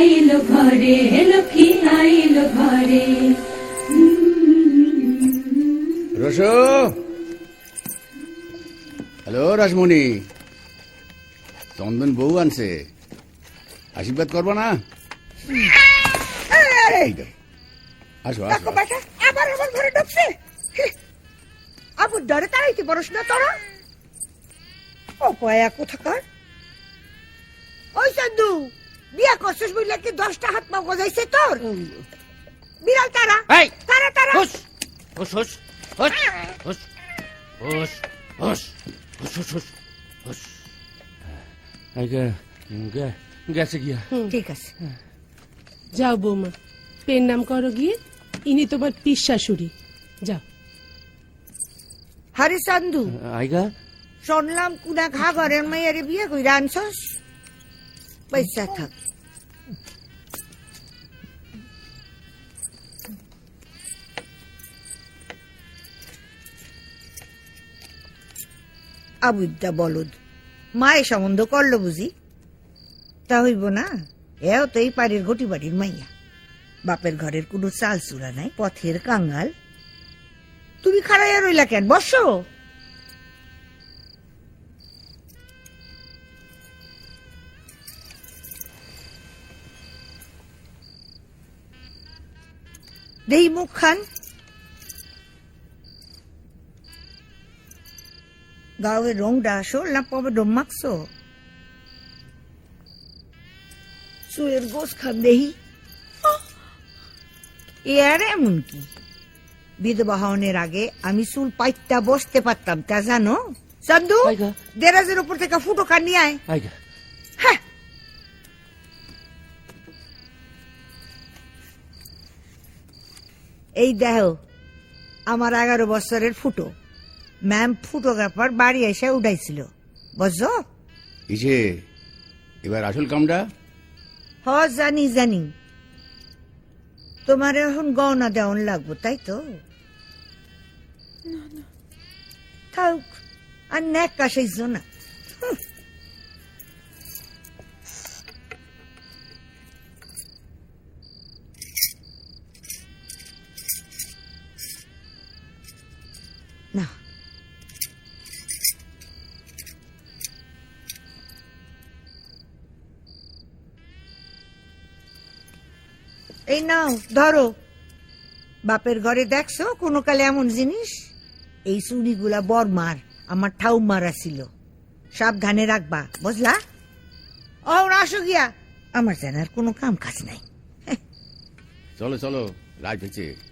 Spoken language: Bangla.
আইলো ঘরে লক্ষ্মী আইলো ঘরে? রসো। হ্যালো রাসমণি। চন্দন বউ আনছে। আশীর্বাদ করব না। আসো আসো আবার আমার ঘরে ঢুকছে? আবুর ডরে তাড়াইতে পারস না তোরা? ও পয়া কোথাকার? ওই চান্দু বিয়া করছিস বুঝলে কি দশটা হাত পা গজাইছে তোর? বিড়াল তারা এই! তারা তারা! হুস হুস হুস হুস হুস হুস হুস হুস হুস হুস গেছে গিয়া। ঠিক আছে। যাও বৌমা পেন নাম করো গিয়ে ইনি তোমার পিস শাশুড়ি। যাও। হারি চান্দু আইগা। শুনলাম কুনা ঘা ঘরের মেয়ের বিয়ে কইরা আনছস? পয়সা থাক আবুদ্দা বলদ মায়ে সম্বন্ধ করল বুঝি? তা হইব না? এও তো এই পাড়ের ঘটি বাড়ির মাইয়া। বাপের ঘরের কোনো চাল চূড়া নাই, পথের কাঙ্গাল তুমি খাড়াইয়া রইলা কেন? বসো। দেই মুখ খান। গাওয়ের রংটা আসল না পবে ডম মাখছো? সুয়ের গোস খান দেহি। এ আর এমন কি? বিধবা আগে আমি চুল পাইতা বসতে পারতাম তা জানো? চান্দু দেরাজের উপর থেকে ফুটো কান নিয়ে আয়। এই দেহ আমার এগারো বছরের ফুটো। ম্যাম ফটোগ্রাফার বাড়ি এসে উঠাইছিল বুঝছ? ইসে এবার আসল কামটা? হ জানি জানি। তোমার এখন গহনা দেওয়ান লাগবো তাই তো? থাক আর ন্যাক কাশাইছ না। এই নাও, ধরো। বাপের ঘরে দেখছ কোনো কালে এমন জিনিস? এই চুড়িগুলা বরমার আমার ঠাউ মারা ছিল সাবধানে রাখবা, বুঝলা? ও আসো গিয়া। আমার জানার কোনো কাম কাজ নাই। চলো চলো রাজ হয়েছে।